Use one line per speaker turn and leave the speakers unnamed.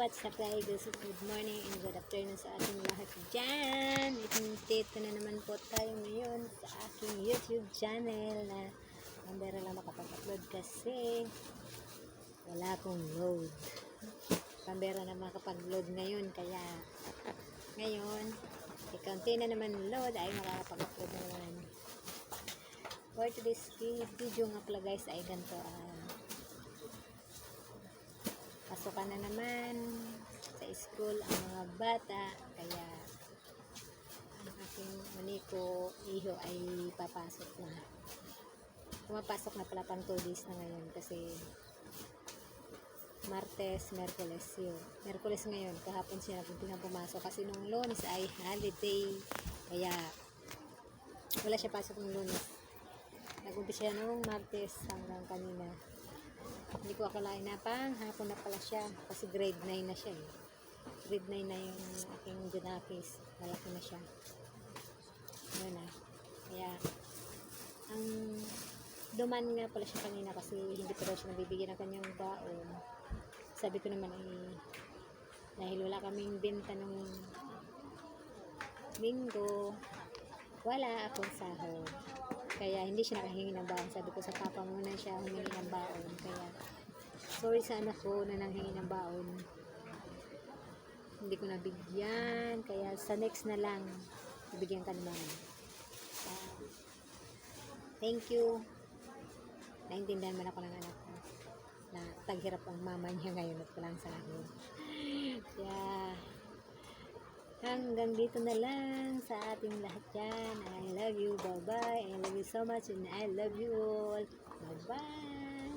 what's up guys? Good morning and good afternoon sa ating lahat dyan. Itintito na naman po tayo ngayon sa aking YouTube channel na pambera lang makapag-upload kasi wala akong load. Pambera na makapag-load ngayon kaya ngayon, ikaunti na naman load ay makakapag-upload na naman. For today's video nga pala guys ay ganito ah, Pasukan na naman school ang mga bata. Kaya ang aking uniko iho ay papasok na. Pumapasok na pala pang 2 days na ngayon kasi Martes, Merkules yun. Merkules ngayon, kahapon siya nagpunting pumasok kasi nung lunes ay holiday. Kaya wala siya pasok nung lunes. Nag-umpisa siya nung Martes hanggang kanina. Hindi ko akalain na pang hapon na pala siya kasi grade 9 na siya eh. Grade 9 na yung aking Junakis. Malaki na siya. Yun na. Kaya, ang duman nga pala siya kanina kasi hindi pa daw siya nabibigyan ng kanyang baon. Sabi ko naman eh, dahil wala kaming benta nung linggo, wala akong sahod. Kaya hindi siya nakahingi ng baon. Sabi ko sa papa muna siya humingi ng baon. Kaya sorry sa anak ko na nanghingi ng baon. Hindi ko nabigyan. Kaya sa next na lang, bibigyan ka naman. Ah, thank you. Naintindihan man ako ng anak ko na taghirap ang mama niya ngayon at walang sahod. Kaya hanggang dito na lang sa ating lahat dyan. I love you. Bye-bye. I love you so much and I love you all. Bye-bye.